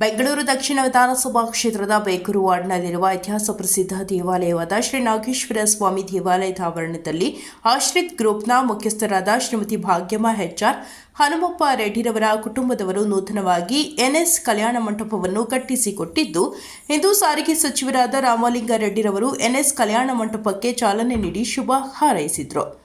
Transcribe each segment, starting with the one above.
ಬೆಂಗಳೂರು ದಕ್ಷಿಣ ವಿಧಾನಸಭಾ ಕ್ಷೇತ್ರದ ಬೇಕೂರು ವಾರ್ಡ್ನಲ್ಲಿರುವ ಇತಿಹಾಸ ಪ್ರಸಿದ್ಧ ದೇವಾಲಯವಾದ ಶ್ರೀ ನಾಗೇಶ್ವರ ಸ್ವಾಮಿ ದೇವಾಲಯದ ಆವರಣದಲ್ಲಿ ಆಶ್ರಿತ್ ಗ್ರೂಪ್ನ ಮುಖ್ಯಸ್ಥರಾದ ಶ್ರೀಮತಿ ಭಾಗ್ಯಮ್ಮ ಹೆಚ್ಆರ್ ಹನುಮಪ್ಪ ರೆಡ್ಡಿರವರ ಕುಟುಂಬದವರು ನೂತನವಾಗಿ ಎನ್ಎಸ್ ಕಲ್ಯಾಣ ಮಂಟಪವನ್ನು ಕಟ್ಟಿಸಿಕೊಟ್ಟಿದ್ದು, ಇಂದು ಸಾರಿಗೆ ಸಚಿವರಾದ ರಾಮಲಿಂಗ ರೆಡ್ಡಿರವರು ಎನ್ಎಸ್ ಕಲ್ಯಾಣ ಮಂಟಪಕ್ಕೆ ಚಾಲನೆ ನೀಡಿ ಶುಭ ಹಾರೈಸಿದರು.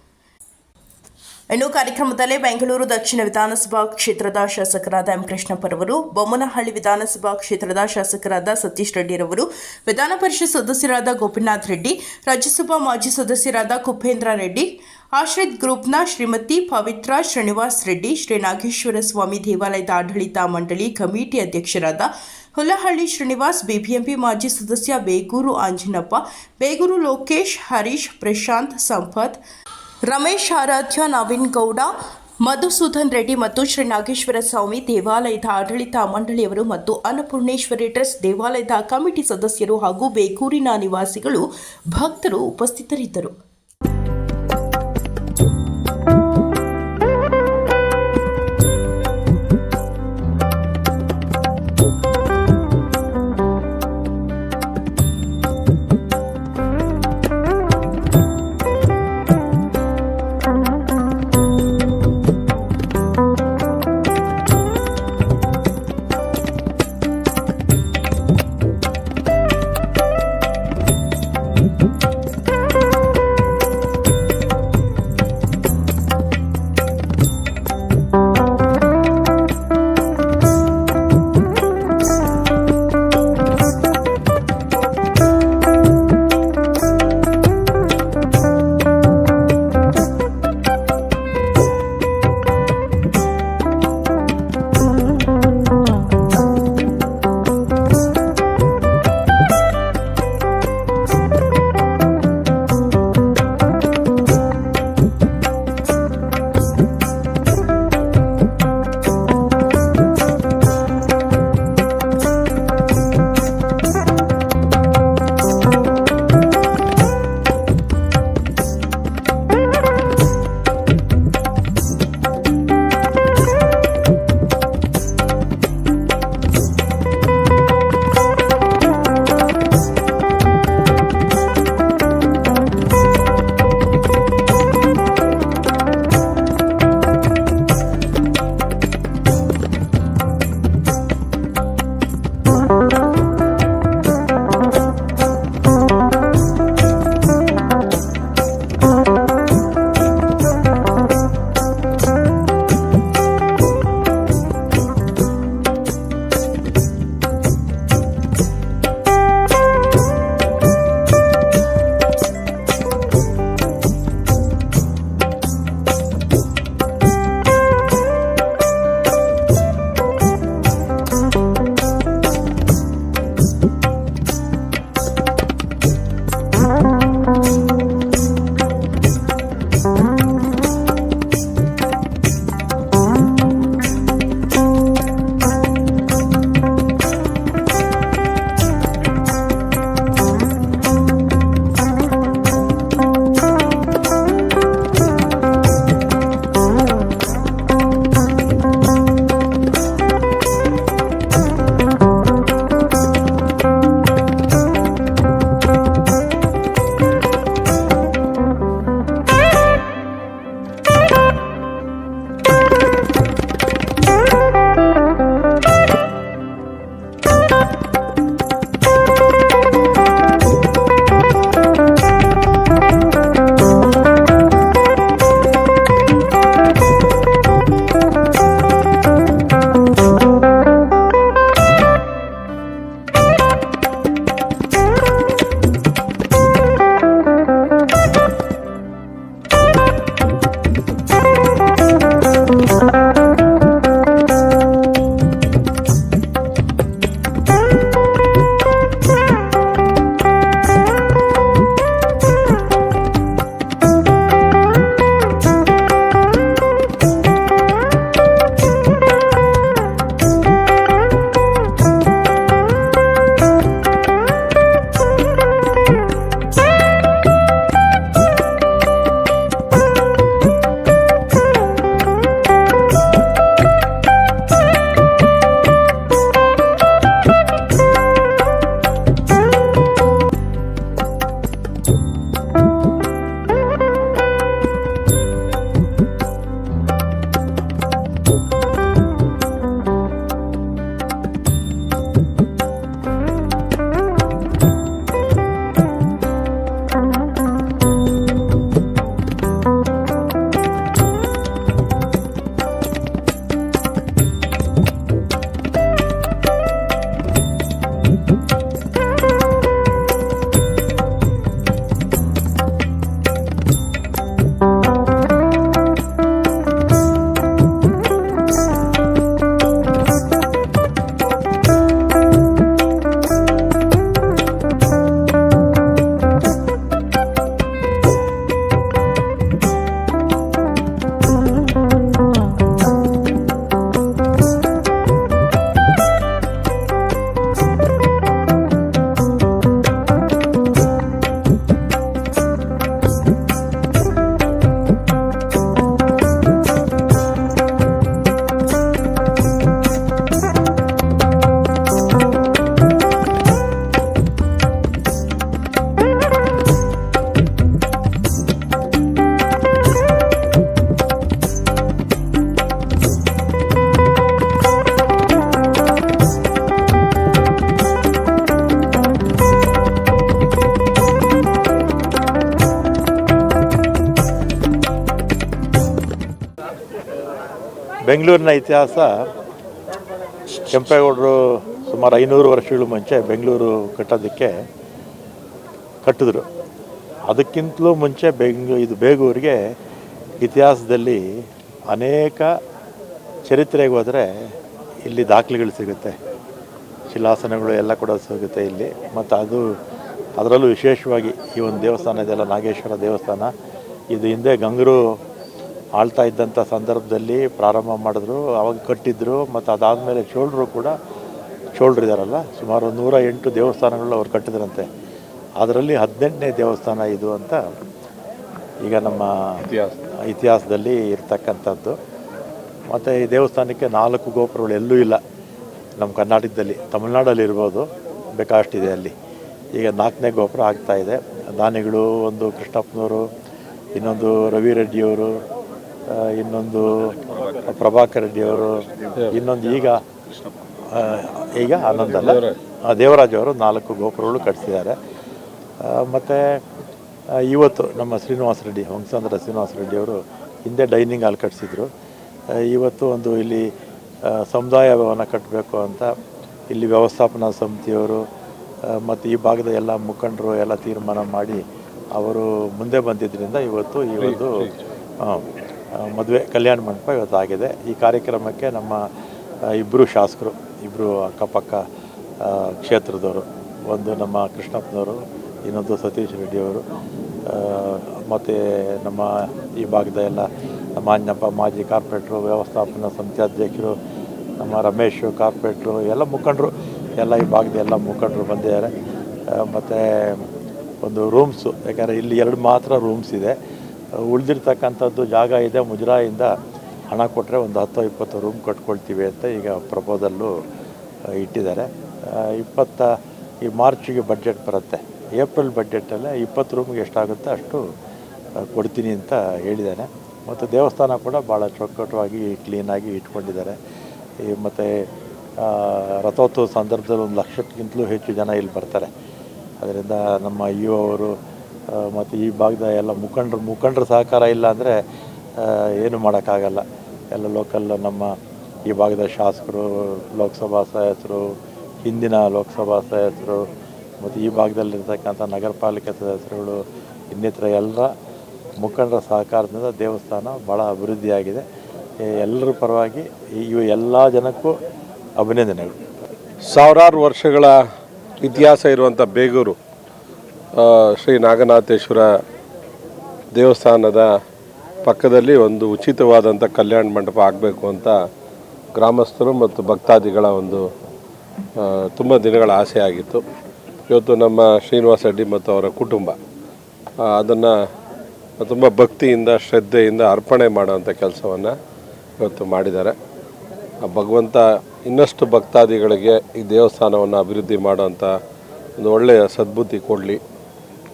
ಇನ್ನು ಕಾರ್ಯಕ್ರಮದಲ್ಲಿ ಬೆಂಗಳೂರು ದಕ್ಷಿಣ ವಿಧಾನಸಭಾ ಕ್ಷೇತ್ರದ ಶಾಸಕರಾದ ಎಂ ಕೃಷ್ಣಪ್ಪರವರು ಬೊಮ್ಮನಹಳ್ಳಿ ವಿಧಾನಸಭಾ ಕ್ಷೇತ್ರದ ಶಾಸಕರಾದ ಸತೀಶ್ ರೆಡ್ಡಿರವರು ವಿಧಾನ ಪರಿಷತ್ ಸದಸ್ಯರಾದ ಗೋಪಿನಾಥ್ ರೆಡ್ಡಿ, ರಾಜ್ಯಸಭಾ ಮಾಜಿ ಸದಸ್ಯರಾದ ಕುಪೇಂದ್ರ ರೆಡ್ಡಿ, ಆಶ್ರಿತ್ ಗ್ರೂಪ್ನ ಶ್ರೀಮತಿ ಪವಿತ್ರ ಶ್ರೀನಿವಾಸ್ ರೆಡ್ಡಿ ಶ್ರೀ ನಾಗೇಶ್ವರ ಸ್ವಾಮಿ ದೇವಾಲಯದ ಆಡಳಿತ ಮಂಡಳಿ ಕಮಿಟಿ ಅಧ್ಯಕ್ಷರಾದ ಹುಲ್ಲಹಳ್ಳಿ ಶ್ರೀನಿವಾಸ್, ಬಿಬಿಎಂಪಿ ಮಾಜಿ ಸದಸ್ಯ ಬೇಗೂರು ಆಂಜಿನಪ್ಪ, ಬೇಗೂರು ಲೋಕೇಶ್, ಹರೀಶ್, ಪ್ರಶಾಂತ್, ಸಂಪತ್ ರಮೇಶ್ ಆರಾಧ್ಯ, ನವೀನ್ ಗೌಡ, ಮಧುಸೂದನ್ ರೆಡ್ಡಿ ಮತ್ತು ಶ್ರೀ ನಾಗೇಶ್ವರ ಸ್ವಾಮಿ ದೇವಾಲಯದ ಆಡಳಿತ ಮಂಡಳಿಯವರು ಮತ್ತು ಅನ್ನಪೂರ್ಣೇಶ್ವರಿ ಟ್ರಸ್ಟ್ ದೇವಾಲಯದ ಕಮಿಟಿ ಸದಸ್ಯರು ಹಾಗೂ ಬೇಗೂರಿನ ನಿವಾಸಿಗಳು ಭಕ್ತರು ಉಪಸ್ಥಿತರಿದ್ದರು. ಬೆಂಗಳೂರಿನ ಇತಿಹಾಸ, ಕೆಂಪೇಗೌಡರು ಸುಮಾರು ಐನೂರು ವರ್ಷಗಳ ಮುಂಚೆ ಬೆಂಗಳೂರು ಕಟ್ಟೋದಕ್ಕೆ ಕಟ್ಟಿದ್ರು. ಅದಕ್ಕಿಂತಲೂ ಮುಂಚೆ ಬೆಂಗ್, ಇದು ಬೇಗೂರಿಗೆ ಇತಿಹಾಸದಲ್ಲಿ ಅನೇಕ ಚರಿತ್ರೆಗೆ ಹೋದರೆ ಇಲ್ಲಿ ದಾಖಲೆಗಳು ಸಿಗುತ್ತೆ. ಶಿಲಾಸನಗಳು ಎಲ್ಲ ಕೂಡ ಸಿಗುತ್ತೆ ಇಲ್ಲಿ. ಮತ್ತು ಅದು, ಅದರಲ್ಲೂ ವಿಶೇಷವಾಗಿ ಈ ಒಂದು ದೇವಸ್ಥಾನ ಇದೆಲ್ಲ ನಾಗೇಶ್ವರ ದೇವಸ್ಥಾನ. ಇದು ಹಿಂದೆ ಗಂಗರು ಆಳ್ತಾ ಇದ್ದಂಥ ಸಂದರ್ಭದಲ್ಲಿ ಪ್ರಾರಂಭ ಮಾಡಿದ್ರು ಅವಾಗ ಕಟ್ಟಿದ್ರು ಮತ್ತು ಅದಾದಮೇಲೆ ಚೋಳರು ಕೂಡ ಚೋಳರು ಇದ್ದಾರಲ್ಲ ಸುಮಾರು ನೂರ ಎಂಟು ದೇವಸ್ಥಾನಗಳು ಅವ್ರು ಕಟ್ಟಿದ್ರಂತೆ. ಅದರಲ್ಲಿ ಹದಿನೆಂಟನೇ ದೇವಸ್ಥಾನ ಇದು ಅಂತ ಈಗ ನಮ್ಮ ಇತಿಹಾಸ. ಇತಿಹಾಸದಲ್ಲಿ ಇರ್ತಕ್ಕಂಥದ್ದು. ಮತ್ತು ಈ ದೇವಸ್ಥಾನಕ್ಕೆ ನಾಲ್ಕು ಗೋಪುರಗಳು ಎಲ್ಲೂ ಇಲ್ಲ ನಮ್ಮ ಕರ್ನಾಟಕದಲ್ಲಿ. ತಮಿಳ್ನಾಡಲ್ಲಿ ಇರ್ಬೋದು ಬೇಕಾಷ್ಟಿದೆ ಅಲ್ಲಿ. ಈಗ ನಾಲ್ಕನೇ ಗೋಪುರ ಆಗ್ತಾಯಿದೆ ದಾನಿಗಳು ಒಂದು ಕೃಷ್ಣಪ್ಪನವರು ಇನ್ನೊಂದು ರವಿ ರೆಡ್ಡಿಯವರು ಇನ್ನೊಂದು ಪ್ರಭಾಕರ್ ರೆಡ್ಡಿಯವರು ಇನ್ನೊಂದು ಈಗ ಈಗ ಆನಂದಲ್ಲ ದೇವರಾಜ್ ಅವರು ನಾಲ್ಕು ಗೋಪುರಗಳು ಕಟ್ಟಿಸಿದ್ದಾರೆ ಮತ್ತು ಇವತ್ತು ನಮ್ಮ ಶ್ರೀನಿವಾಸ ರೆಡ್ಡಿ, ಹೊಂಗಸಂದ್ರ ಶ್ರೀನಿವಾಸ ರೆಡ್ಡಿ ಅವರು ಹಿಂದೆ ಡೈನಿಂಗ್ ಹಾಲ್ ಕಟ್ಟಿಸಿದ್ರು ಇವತ್ತು ಒಂದು ಇಲ್ಲಿ ಸಮುದಾಯ ಭವನ ಕಟ್ಟಬೇಕು ಅಂತ ಇಲ್ಲಿ ವ್ಯವಸ್ಥಾಪನಾ ಸಮಿತಿಯವರು ಮತ್ತು ಈ ಭಾಗದ ಎಲ್ಲ ಮುಖಂಡರು ಎಲ್ಲ ತೀರ್ಮಾನ ಮಾಡಿ ಅವರು ಮುಂದೆ ಬಂದಿದ್ದರಿಂದ ಇವತ್ತು ಈ ಒಂದು ಮದುವೆ, ಕಲ್ಯಾಣ ಮಂಟಪ ಇವತ್ತು ಆಗಿದೆ. ಈ ಕಾರ್ಯಕ್ರಮಕ್ಕೆ ನಮ್ಮ ಇಬ್ಬರು ಶಾಸಕರು ಇಬ್ಬರು ಅಕ್ಕಪಕ್ಕ ಕ್ಷೇತ್ರದವರು, ಒಂದು ನಮ್ಮ ಕೃಷ್ಣಪ್ಪನವರು, ಇನ್ನೊಂದು ಸತೀಶ್ ರೆಡ್ಡಿಯವರು ಮತ್ತು ನಮ್ಮ ಈ ಭಾಗದ ಎಲ್ಲ ನಮ್ಮ ಮಾಜಿ ಕಾರ್ಪೊರೇಟ್ರು, ವ್ಯವಸ್ಥಾಪನಾ ಸಮಿತಿ ಅಧ್ಯಕ್ಷರು, ನಮ್ಮ ರಮೇಶ್ ಕಾರ್ಪೊರೇಟ್ರು, ಎಲ್ಲ ಮುಖಂಡರು, ಎಲ್ಲ ಈ ಭಾಗದ ಎಲ್ಲ ಮುಖಂಡರು ಬಂದಿದ್ದಾರೆ. ಮತ್ತು ಒಂದು ರೂಮ್ಸು, ಯಾಕಂದರೆ ಇಲ್ಲಿ ಎರಡು ಮಾತ್ರ ರೂಮ್ಸ್ ಇದೆ. ಉಳಿದಿರ್ತಕ್ಕಂಥದ್ದು ಜಾಗ ಇದೆ, ಮುಜರಾಯಿಂದ ಹಣ ಕೊಟ್ಟರೆ ಒಂದು ಹತ್ತು ಇಪ್ಪತ್ತು ರೂಮ್ ಕಟ್ಕೊಳ್ತೀವಿ ಅಂತ ಈಗ ಪ್ರಪೋಸಲ್ಲು ಇಟ್ಟಿದ್ದಾರೆ. ಇಪ್ಪತ್ತ, ಈ ಮಾರ್ಚಿಗೆ ಬಡ್ಜೆಟ್ ಬರುತ್ತೆ. ಏಪ್ರಿಲ್ ಬಡ್ಜೆಟಲ್ಲೇ ಇಪ್ಪತ್ತು ರೂಮ್ಗೆ ಎಷ್ಟಾಗುತ್ತೆ ಅಷ್ಟು ಕೊಡ್ತೀನಿ ಅಂತ ಹೇಳಿದ್ದಾನೆ. ಮತ್ತು ದೇವಸ್ಥಾನ ಕೂಡ ಭಾಳ ಚೌಕಟ್ಟವಾಗಿ ಕ್ಲೀನಾಗಿ ಇಟ್ಕೊಂಡಿದ್ದಾರೆ. ಈ ಮತ್ತು ರಥೋತ್ಸವ ಸಂದರ್ಭದಲ್ಲಿ ಒಂದು ಲಕ್ಷಕ್ಕಿಂತಲೂ ಹೆಚ್ಚು ಜನ ಇಲ್ಲಿ ಬರ್ತಾರೆ. ಅದರಿಂದ ನಮ್ಮ ಅಯ್ಯೋ ಅವರು ಮತ್ತು ಈ ಭಾಗದ ಎಲ್ಲ ಮುಖಂಡರು, ಮುಖಂಡರ ಸಹಕಾರ ಇಲ್ಲ ಅಂದರೆ ಏನು ಮಾಡೋಕ್ಕಾಗಲ್ಲ. ಎಲ್ಲ ಲೋಕಲ್ ನಮ್ಮ ಈ ಭಾಗದ ಶಾಸಕರು, ಲೋಕಸಭಾ ಸದಸ್ಯರು, ಹಿಂದಿನ ಲೋಕಸಭಾ ಸದಸ್ಯರು, ಮತ್ತು ಈ ಭಾಗದಲ್ಲಿರ್ತಕ್ಕಂಥ ನಗರ ಪಾಲಿಕೆ ಸದಸ್ಯರುಗಳು, ಇನ್ನಿತರ ಎಲ್ಲ ಮುಖಂಡರ ಸಹಕಾರದಿಂದ ದೇವಸ್ಥಾನ ಭಾಳ ಅಭಿವೃದ್ಧಿಯಾಗಿದೆ. ಎಲ್ಲರ ಪರವಾಗಿ ಇವು ಎಲ್ಲ ಜನಕ್ಕೂ ಅಭಿನಂದನೆಗಳು. ಸಾವಿರಾರು ವರ್ಷಗಳ ಇತಿಹಾಸ ಇರುವಂಥ ಬೇಗೂರು ಶ್ರೀ ನಾಗನಾಥೇಶ್ವರ ದೇವಸ್ಥಾನದ ಪಕ್ಕದಲ್ಲಿ ಒಂದು ಉಚಿತವಾದಂಥ ಕಲ್ಯಾಣ ಮಂಟಪ ಆಗಬೇಕು ಅಂತ ಗ್ರಾಮಸ್ಥರು ಮತ್ತು ಭಕ್ತಾದಿಗಳ ಒಂದು ತುಂಬ ದಿನಗಳ ಆಸೆ ಆಗಿತ್ತು. ಇವತ್ತು ನಮ್ಮ ಶ್ರೀನಿವಾಸ ರೆಡ್ಡಿ ಮತ್ತು ಅವರ ಕುಟುಂಬ ಅದನ್ನು ತುಂಬ ಭಕ್ತಿಯಿಂದ, ಶ್ರದ್ಧೆಯಿಂದ ಅರ್ಪಣೆ ಮಾಡುವಂಥ ಕೆಲಸವನ್ನು ಇವತ್ತು ಮಾಡಿದ್ದಾರೆ. ಭಗವಂತ ಇನ್ನಷ್ಟು ಭಕ್ತಾದಿಗಳಿಗೆ ಈ ದೇವಸ್ಥಾನವನ್ನು ಅಭಿವೃದ್ಧಿ ಮಾಡುವಂಥ ಒಂದು ಒಳ್ಳೆಯ ಸದ್ಬುದ್ಧಿ ಕೊಡಲಿ.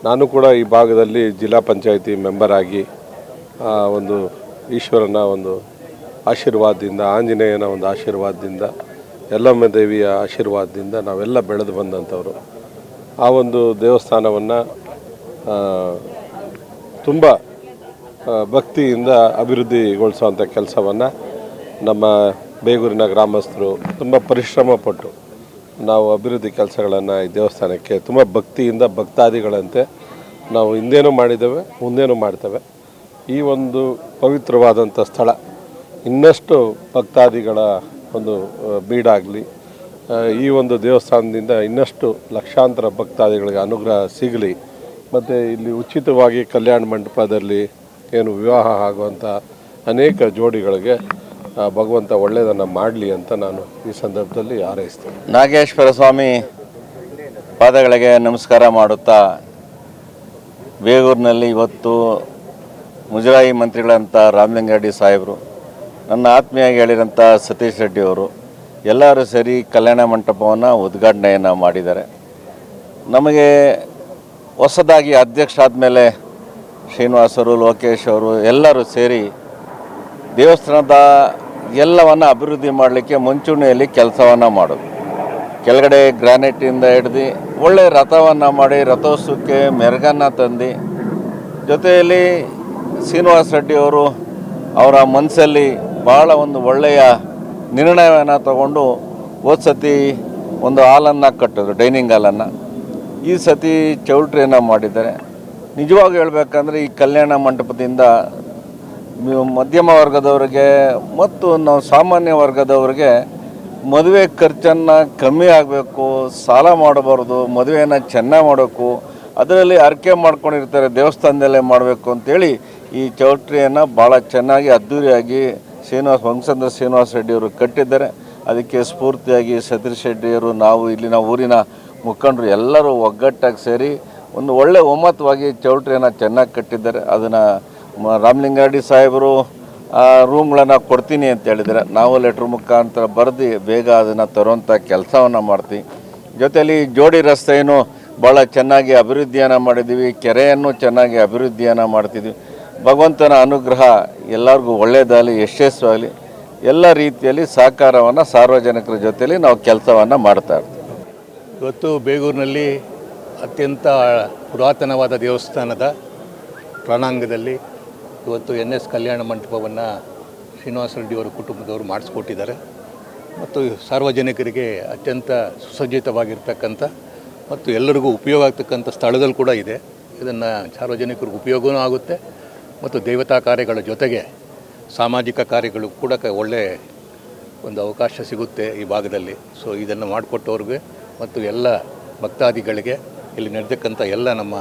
ನಾನು ಕೂಡ ಈ ಭಾಗದಲ್ಲಿ ಜಿಲ್ಲಾ ಪಂಚಾಯಿತಿ ಮೆಂಬರ್ ಆಗಿ ಒಂದು ಈಶ್ವರನ ಒಂದು ಆಶೀರ್ವಾದದಿಂದ, ಆಂಜನೇಯನ ಒಂದು ಆಶೀರ್ವಾದದಿಂದ, ಯಲ್ಲಮ್ಮ ದೇವಿಯ ಆಶೀರ್ವಾದದಿಂದ ನಾವೆಲ್ಲ ಬೆಳೆದು ಬಂದಂಥವರು. ಆ ಒಂದು ದೇವಸ್ಥಾನವನ್ನು ತುಂಬ ಭಕ್ತಿಯಿಂದ ಅಭಿವೃದ್ಧಿಗೊಳಿಸುವಂಥ ಕೆಲಸವನ್ನು ನಮ್ಮ ಬೇಗೂರಿನ ಗ್ರಾಮಸ್ಥರು ತುಂಬ ಪರಿಶ್ರಮ ಪಟ್ಟು ನಾವು ಅಭಿವೃದ್ಧಿ ಕೆಲಸಗಳನ್ನು ಈ ದೇವಸ್ಥಾನಕ್ಕೆ ತುಂಬ ಭಕ್ತಿಯಿಂದ ಭಕ್ತಾದಿಗಳಂತೆ ನಾವು ಹಿಂದೇನು ಮಾಡಿದ್ದೇವೆ, ಮುಂದೇನೂ ಮಾಡ್ತೇವೆ. ಈ ಒಂದು ಪವಿತ್ರವಾದಂಥ ಸ್ಥಳ, ಇನ್ನಷ್ಟು ಭಕ್ತಾದಿಗಳ ಒಂದು ಬೀಡಾಗಲಿ ಈ ಒಂದು ದೇವಸ್ಥಾನದಿಂದ ಇನ್ನಷ್ಟು ಲಕ್ಷಾಂತರ ಭಕ್ತಾದಿಗಳಿಗೆ ಅನುಗ್ರಹ ಸಿಗಲಿ. ಮತ್ತು ಇಲ್ಲಿ ಉಚಿತವಾಗಿ ಕಲ್ಯಾಣ ಮಂಟಪದಲ್ಲಿ ಏನು ವಿವಾಹ ಆಗುವಂಥ ಅನೇಕ ಜೋಡಿಗಳಿಗೆ ಭಗವಂತ ಒಳ್ಳೆಯದನ್ನು ಮಾಡಲಿ ಅಂತ ನಾನು ಈ ಸಂದರ್ಭದಲ್ಲಿ ಹಾರೈಸ್ತೇನೆ. ನಾಗೇಶ್ವರ ಸ್ವಾಮಿ ಪಾದಗಳಿಗೆ ನಮಸ್ಕಾರ ಮಾಡುತ್ತಾ, ಬೇಗೂರಿನಲ್ಲಿ ಇವತ್ತು ಮುಜರಾಯಿ ಮಂತ್ರಿಗಳಂಥ ರಾಮಲಿಂಗಾರೆಡ್ಡಿ ಸಾಹೇಬರು, ನನ್ನ ಆತ್ಮೀಯಾಗಿ ಹೇಳಿರೋಂಥ ಸತೀಶ್ ರೆಡ್ಡಿ ಅವರು, ಎಲ್ಲರೂ ಸೇರಿ ಕಲ್ಯಾಣ ಮಂಟಪವನ್ನು ಉದ್ಘಾಟನೆಯನ್ನು ಮಾಡಿದ್ದಾರೆ. ನಮಗೆ ಹೊಸದಾಗಿ ಅಧ್ಯಕ್ಷ ಆದಮೇಲೆ ಶ್ರೀನಿವಾಸರು, ಲೋಕೇಶ್ ಅವರು ಎಲ್ಲರೂ ಸೇರಿ ದೇವಸ್ಥಾನದ ಎಲ್ಲವನ್ನು ಅಭಿವೃದ್ಧಿ ಮಾಡಲಿಕ್ಕೆ ಮುಂಚೂಣಿಯಲ್ಲಿ ಕೆಲಸವನ್ನು ಮಾಡೋದು. ಕೆಳಗಡೆ ಗ್ರಾನೈಟಿಂದ ಹಿಡ್ದು ಒಳ್ಳೆಯ ರಥವನ್ನು ಮಾಡಿ ರಥೋತ್ಸವಕ್ಕೆ ಮೆರಗನ್ನು ತಂದು, ಜೊತೆಯಲ್ಲಿ ಶ್ರೀನಿವಾಸ ರೆಡ್ಡಿಯವರು ಅವರ ಮನಸ್ಸಲ್ಲಿ ಭಾಳ ಒಂದು ಒಳ್ಳೆಯ ನಿರ್ಣಯವನ್ನು ತಗೊಂಡು ಹೋದ ಸತಿ ಒಂದು ಹಾಲನ್ನು ಕಟ್ಟಿದ್ರು, ಡೈನಿಂಗ್ ಹಾಲನ್ನು. ಈ ಸತಿ ಚೌಲ್ಟ್ರಿಯನ್ನು ಮಾಡಿದ್ದಾರೆ. ನಿಜವಾಗಿ ಹೇಳಬೇಕಂದ್ರೆ ಈ ಕಲ್ಯಾಣ ಮಂಟಪದಿಂದ ಮಧ್ಯಮ ವರ್ಗದವರಿಗೆ ಮತ್ತು ನಾವು ಸಾಮಾನ್ಯ ವರ್ಗದವರಿಗೆ ಮದುವೆ ಖರ್ಚನ್ನು ಕಮ್ಮಿ ಆಗಬೇಕು, ಸಾಲ ಮಾಡಬಾರ್ದು, ಮದುವೆಯನ್ನು ಚೆನ್ನಾಗಿ ಮಾಡಬೇಕು, ಅದರಲ್ಲಿ ಅರ್ಕೆ ಮಾಡ್ಕೊಂಡಿರ್ತಾರೆ, ದೇವಸ್ಥಾನದಲ್ಲೇ ಮಾಡಬೇಕು ಅಂತೇಳಿ ಈ ಚೌಟ್ರಿಯನ್ನು ಭಾಳ ಚೆನ್ನಾಗಿ ಅದ್ಧೂರಿಯಾಗಿ ಶ್ರೀನಿವಾಸ ವಂಶಂದ್ರ ಶ್ರೀನಿವಾಸ ರೆಡ್ಡಿಯವರು ಕಟ್ಟಿದ್ದಾರೆ. ಅದಕ್ಕೆ ಸ್ಫೂರ್ತಿಯಾಗಿ ಸತೀಶ್ ರೆಡ್ಡಿಯವರು, ನಾವು ಇಲ್ಲಿನ ಊರಿನ ಮುಖಂಡರು ಎಲ್ಲರೂ ಒಗ್ಗಟ್ಟಾಗಿ ಸೇರಿ ಒಂದು ಒಳ್ಳೆ ಒಮ್ಮತವಾಗಿ ಚೌಟ್ರಿಯನ್ನು ಚೆನ್ನಾಗಿ ಕಟ್ಟಿದ್ದಾರೆ. ಅದನ್ನು ರಾಮಲಿಂಗಾರೆಡ್ಡಿ ಸಾಹೇಬರು ರೂಮ್ಗಳನ್ನು ಕೊಡ್ತೀನಿ ಅಂತ ಹೇಳಿದರೆ ನಾವು ಲೆಟ್ರ್ ಮುಖಾಂತರ ಬರೆದು ಬೇಗ ಅದನ್ನು ತರುವಂಥ ಕೆಲಸವನ್ನು ಮಾಡ್ತೀವಿ. ಜೊತೆಯಲ್ಲಿ ಜೋಡಿ ರಸ್ತೆಯನ್ನು ಭಾಳ ಚೆನ್ನಾಗಿ ಅಭಿವೃದ್ಧಿಯನ್ನು ಮಾಡಿದ್ದೀವಿ, ಕೆರೆಯನ್ನು ಚೆನ್ನಾಗಿ ಅಭಿವೃದ್ಧಿಯನ್ನು ಮಾಡ್ತಿದ್ವಿ ಭಗವಂತನ ಅನುಗ್ರಹ ಎಲ್ಲರಿಗೂ ಒಳ್ಳೆಯದಾಗಲಿ ಯಶಸ್ವಾಗಲಿ ಎಲ್ಲ ರೀತಿಯಲ್ಲಿ ಸಹಕಾರವನ್ನು ಸಾರ್ವಜನಿಕರ ಜೊತೆಯಲ್ಲಿ ನಾವು ಕೆಲಸವನ್ನು ಮಾಡ್ತಾ ಇರ್ತೀವಿ. ಇವತ್ತು ಬೇಗೂರಿನಲ್ಲಿ ಅತ್ಯಂತ ಪುರಾತನವಾದ ದೇವಸ್ಥಾನದ ಪ್ರಾಣಾಂಗದಲ್ಲಿ ಇವತ್ತು ಎನ್ ಎಸ್ ಕಲ್ಯಾಣ ಮಂಟಪವನ್ನು ಶ್ರೀನಿವಾಸ ರೆಡ್ಡಿಯವರ ಕುಟುಂಬದವರು ಮಾಡಿಸ್ಕೊಟ್ಟಿದ್ದಾರೆ. ಮತ್ತು ಸಾರ್ವಜನಿಕರಿಗೆ ಅತ್ಯಂತ ಸುಸಜ್ಜಿತವಾಗಿರ್ತಕ್ಕಂಥ ಮತ್ತು ಎಲ್ಲರಿಗೂ ಉಪಯೋಗ ಆಗ್ತಕ್ಕಂಥ ಸ್ಥಳದಲ್ಲಿ ಕೂಡ ಇದೆ. ಇದನ್ನು ಸಾರ್ವಜನಿಕರಿಗೆ ಉಪಯೋಗವೂ ಆಗುತ್ತೆ. ಮತ್ತು ದೇವತಾ ಕಾರ್ಯಗಳ ಜೊತೆಗೆ ಸಾಮಾಜಿಕ ಕಾರ್ಯಗಳು ಕೂಡ ಕ- ಒಳ್ಳೆ ಒಂದು ಅವಕಾಶ ಸಿಗುತ್ತೆ ಈ ಭಾಗದಲ್ಲಿ. ಸೊ ಇದನ್ನು ಮಾಡಿಕೊಟ್ಟವ್ರಿಗೆ ಮತ್ತು ಎಲ್ಲ ಭಕ್ತಾದಿಗಳಿಗೆ ಇಲ್ಲಿ ನಡೆದಕ್ಕಂಥ ಎಲ್ಲ ನಮ್ಮ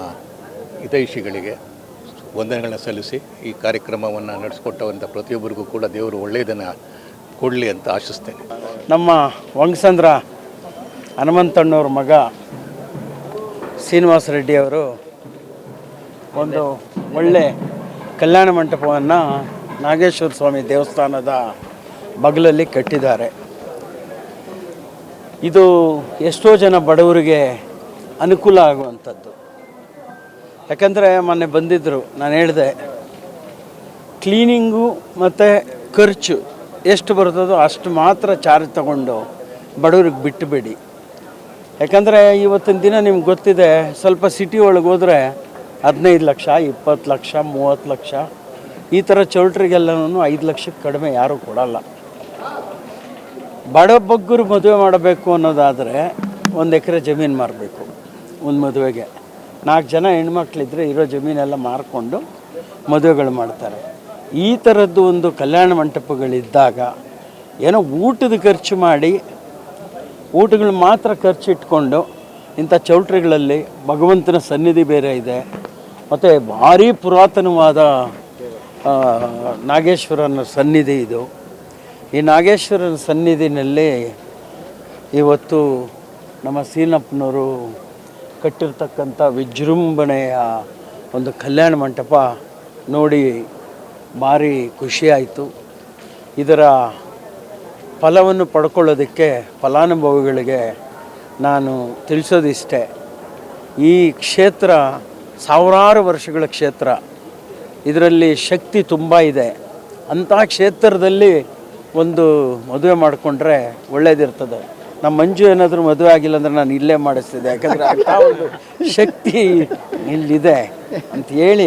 ಹಿತೈಷಿಗಳಿಗೆ ವಂದನೆಗಳನ್ನ ಸಲ್ಲಿಸಿ ಈ ಕಾರ್ಯಕ್ರಮವನ್ನು ನಡೆಸ್ಕೊಟ್ಟವಂಥ ಪ್ರತಿಯೊಬ್ಬರಿಗೂ ಕೂಡ ದೇವರು ಒಳ್ಳೆಯದನ್ನು ಕೊಡಲಿ ಅಂತ ಆಶಿಸ್ತೇನೆ. ನಮ್ಮ ವಂಗಸಂದ್ರ ಹನುಮಂತಣ್ಣವ್ರ ಮಗ ಶ್ರೀನಿವಾಸ ರೆಡ್ಡಿಯವರು ಒಂದು ಒಳ್ಳೆ ಕಲ್ಯಾಣ ಮಂಟಪವನ್ನು ನಾಗೇಶ್ವರ ಸ್ವಾಮಿ ದೇವಸ್ಥಾನದ ಬಗಲಲ್ಲಿ ಕಟ್ಟಿದ್ದಾರೆ. ಇದು ಎಷ್ಟೋ ಜನ ಬಡವರಿಗೆ ಅನುಕೂಲ ಆಗುವಂಥದ್ದು. ಯಾಕಂದರೆ ಮೊನ್ನೆ ಬಂದಿದ್ದರು ನಾನು ಹೇಳಿದೆ. ಕ್ಲೀನಿಂಗು ಮತ್ತು ಖರ್ಚು, ಎಷ್ಟು ಬರ್ತದೋ ಅಷ್ಟು ಮಾತ್ರ ಚಾರ್ಜ್ ತಗೊಂಡು ಬಡವ್ರಿಗೆ ಬಿಟ್ಟುಬೇಡಿ ಯಾಕಂದರೆ ಇವತ್ತಿನ ದಿನ ನಿಮ್ಗೆ ಗೊತ್ತಿದೆ, ಸ್ವಲ್ಪ ಸಿಟಿ ಒಳಗೆ ಹೋದರೆ ಹದಿನೈದು ಲಕ್ಷ, ಇಪ್ಪತ್ತು ಲಕ್ಷ, ಮೂವತ್ತು ಲಕ್ಷ, ಈ ಥರ ಚೌಲ್ಟ್ರಿಗೆಲ್ಲನೂ ಐದು ಲಕ್ಷಕ್ಕೆ ಕಡಿಮೆ ಯಾರೂ ಕೊಡಲ್ಲ. ಬಡ ಬಗ್ಗರು ಮದುವೆ ಮಾಡಬೇಕು ಅನ್ನೋದಾದರೆ ಒಂದು ಎಕರೆ ಜಮೀನು ಮಾರಬೇಕು, ಒಂದು ಮದುವೆಗೆ. ನಾಲ್ಕು ಜನ ಹೆಣ್ಮಕ್ಳಿದ್ರೆ ಇರೋ ಜಮೀನೆಲ್ಲ ಮಾರಿಕೊಂಡು ಮದುವೆಗಳು ಮಾಡ್ತಾರೆ. ಈ ಥರದ್ದು ಒಂದು ಕಲ್ಯಾಣ ಮಂಟಪಗಳಿದ್ದಾಗ ಏನೋ ಊಟದ ಖರ್ಚು ಮಾಡಿ, ಊಟಗಳು ಮಾತ್ರ ಖರ್ಚು ಇಟ್ಕೊಂಡು ಇಂಥ ಚೌಟ್ರಿಗಳಲ್ಲಿ ಭಗವಂತನ ಸನ್ನಿಧಿ ಬೇರೆ ಇದೆ. ಮತ್ತು ಭಾರಿ ಪುರಾತನವಾದ ನಾಗೇಶ್ವರನ ಸನ್ನಿಧಿ ಇದು. ಈ ನಾಗೇಶ್ವರನ ಸನ್ನಿಧಿನಲ್ಲಿ ಇವತ್ತು ನಮ್ಮ ಸೀನಪ್ಪನವರು ಕಟ್ಟಿರ್ತಕ್ಕಂಥ ವಿಜೃಂಭಣೆಯ ಒಂದು ಕಲ್ಯಾಣ ಮಂಟಪ ನೋಡಿ ಭಾರಿ ಖುಷಿಯಾಯಿತು. ಇದರ ಫಲವನ್ನು ಪಡ್ಕೊಳ್ಳೋದಕ್ಕೆ ಫಲಾನುಭವಿಗಳಿಗೆ ನಾನು ತಿಳಿಸೋದಿಷ್ಟೇ. ಈ ಕ್ಷೇತ್ರ ಸಾವಿರಾರು ವರ್ಷಗಳ ಕ್ಷೇತ್ರ. ಇದರಲ್ಲಿ ಶಕ್ತಿ ತುಂಬ ಇದೆ. ಅಂಥ ಕ್ಷೇತ್ರದಲ್ಲಿ ಒಂದು ಮದುವೆ ಮಾಡಿಕೊಂಡ್ರೆ ಒಳ್ಳೇದಿರ್ತದೆ. ನಮ್ಮ ಮಂಜು ಏನಾದರೂ ಮದುವೆ ಆಗಿಲ್ಲ ಅಂದರೆ ನಾನು ಇಲ್ಲೇ ಮಾಡಿಸ್ತಿದ್ದೆ. ಯಾಕಂದರೆ ಆ ಒಂದು ಶಕ್ತಿ ಇಲ್ಲಿದೆ ಅಂತ ಹೇಳಿ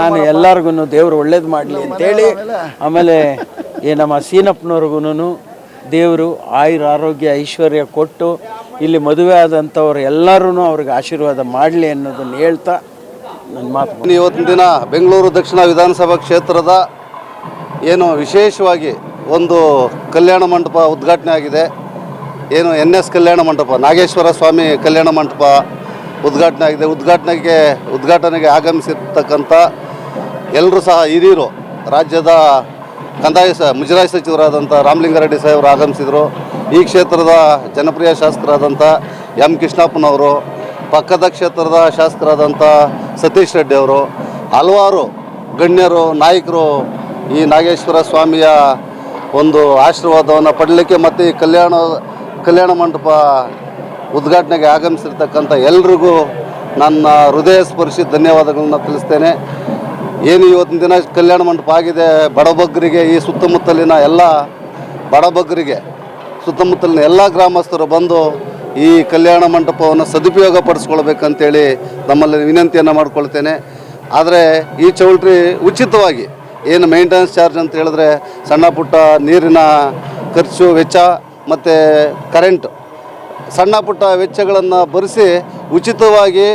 ನಾನು ಎಲ್ಲರಿಗೂ ದೇವರು ಒಳ್ಳೇದು ಮಾಡಲಿ ಅಂತೇಳಿ ಆಮೇಲೆ? ಏ ನಮ್ಮ ಸೀನಪ್ಪನವ್ರಿಗೂ ದೇವರು ಆಯುರ ಆರೋಗ್ಯ ಐಶ್ವರ್ಯ ಕೊಟ್ಟು ಇಲ್ಲಿ ಮದುವೆ ಆದಂಥವ್ರು ಎಲ್ಲರೂ ಅವ್ರಿಗೆ ಆಶೀರ್ವಾದ ಮಾಡಲಿ ಅನ್ನೋದನ್ನು ಹೇಳ್ತಾ ನನ್ನ ಮಾತು. ಇವತ್ತಿನ ದಿನ ಬೆಂಗಳೂರು ದಕ್ಷಿಣ ವಿಧಾನಸಭಾ ಕ್ಷೇತ್ರದ ಏನು ವಿಶೇಷವಾಗಿ ಒಂದು ಕಲ್ಯಾಣ ಮಂಟಪ ಉದ್ಘಾಟನೆ ಆಗಿದೆ. ಏನು ಎನ್ ಎಸ್ ಕಲ್ಯಾಣ ಮಂಟಪ, ನಾಗೇಶ್ವರ ಸ್ವಾಮಿ ಕಲ್ಯಾಣ ಮಂಟಪ ಉದ್ಘಾಟನೆ ಆಗಿದೆ. ಉದ್ಘಾಟನೆಗೆ ಉದ್ಘಾಟನೆಗೆ ಆಗಮಿಸಿರ್ತಕ್ಕಂಥ ಎಲ್ಲರೂ ಸಹ ಹಿರಿಯರು, ರಾಜ್ಯದ ಕಂದಾಯ ಸ, ಮುಜರಾಯಿ ಸಚಿವರಾದಂಥ ರಾಮಲಿಂಗಾರೆಡ್ಡಿ ಸಾಹೇಬರು ಆಗಮಿಸಿದರು. ಈ ಕ್ಷೇತ್ರದ ಜನಪ್ರಿಯ ಶಾಸಕರಾದಂಥ ಎಂ ಕೃಷ್ಣಪ್ಪನವರು, ಪಕ್ಕದ ಕ್ಷೇತ್ರದ ಶಾಸಕರಾದಂಥ ಸತೀಶ್ ರೆಡ್ಡಿ ಅವರು, ಹಲವಾರು ಗಣ್ಯರು, ನಾಯಕರು ಈ ನಾಗೇಶ್ವರ ಸ್ವಾಮಿಯ ಒಂದು ಆಶೀರ್ವಾದವನ್ನು ಪಡಲಿಕ್ಕೆ ಮತ್ತು ಈ ಕಲ್ಯಾಣ ಕಲ್ಯಾಣ ಮಂಟಪ ಉದ್ಘಾಟನೆಗೆ ಆಗಮಿಸಿರ್ತಕ್ಕಂಥ ಎಲ್ರಿಗೂ ನನ್ನ ಹೃದಯ ಸ್ಪರ್ಶಿ ಧನ್ಯವಾದಗಳನ್ನ ತಿಳಿಸ್ತೇನೆ. ಏನು ಇವತ್ತಿನ ದಿನ ಕಲ್ಯಾಣ ಮಂಟಪ ಆಗಿದೆ, ಬಡಬಗ್ಗರಿಗೆ ಈ ಸುತ್ತಮುತ್ತಲಿನ ಎಲ್ಲ ಬಡಬಗ್ಗರಿಗೆ, ಸುತ್ತಮುತ್ತಲಿನ ಎಲ್ಲ ಗ್ರಾಮಸ್ಥರು ಬಂದು ಈ ಕಲ್ಯಾಣ ಮಂಟಪವನ್ನು ಸದುಪಯೋಗ ಪಡಿಸ್ಕೊಳ್ಬೇಕಂತೇಳಿ ನಮ್ಮಲ್ಲಿ ವಿನಂತಿಯನ್ನು ಮಾಡಿಕೊಳ್ತೇನೆ. ಆದರೆ ಈ ಚೌಲ್ಟ್ರಿ ಉಚಿತವಾಗಿ ಏನು ಮೇಂಟೆನೆನ್ಸ್ ಚಾರ್ಜ್ ಅಂತ ಹೇಳಿದ್ರೆ ಸಣ್ಣ ಪುಟ್ಟ ನೀರಿನ ಖರ್ಚು ವೆಚ್ಚ ಮತ್ತು ಕರೆಂಟ್ ಸಣ್ಣ ಪುಟ್ಟ ವೆಚ್ಚಗಳನ್ನು ಭರಿಸಿ ಉಚಿತವಾಗಿ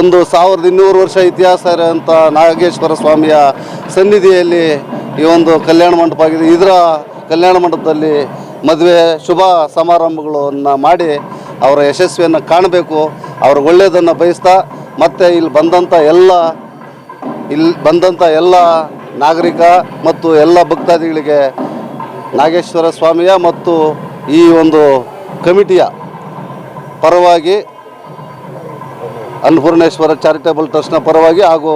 ಒಂದು ಸಾವಿರದ ಇನ್ನೂರು ವರ್ಷ ಇತಿಹಾಸ ಇರೋಂಥ ನಾಗೇಶ್ವರ ಸ್ವಾಮಿಯ ಸನ್ನಿಧಿಯಲ್ಲಿ ಈ ಒಂದು ಕಲ್ಯಾಣ ಮಂಟಪ ಆಗಿದೆ. ಇದರ ಕಲ್ಯಾಣ ಮಂಟಪದಲ್ಲಿ ಮದುವೆ ಶುಭ ಸಮಾರಂಭಗಳನ್ನು ಮಾಡಿ ಅವರ ಯಶಸ್ವಿಯನ್ನು ಕಾಣಬೇಕು. ಅವ್ರ ಒಳ್ಳೆಯದನ್ನು ಬಯಸ್ತಾ ಮತ್ತು ಇಲ್ಲಿ ಬಂದಂಥ ಎಲ್ಲ ಇಲ್ಲಿ ಬಂದಂಥ ಎಲ್ಲ ನಾಗರಿಕ ಮತ್ತು ಎಲ್ಲ ಭಕ್ತಾದಿಗಳಿಗೆ ನಾಗೇಶ್ವರ ಸ್ವಾಮಿಯ ಮತ್ತು ಈ ಒಂದು ಕಮಿಟಿಯ ಪರವಾಗಿ ಅನ್ನಪೂರ್ಣೇಶ್ವರ ಚಾರಿಟೇಬಲ್ ಟ್ರಸ್ಟ್ನ ಪರವಾಗಿ ಹಾಗೂ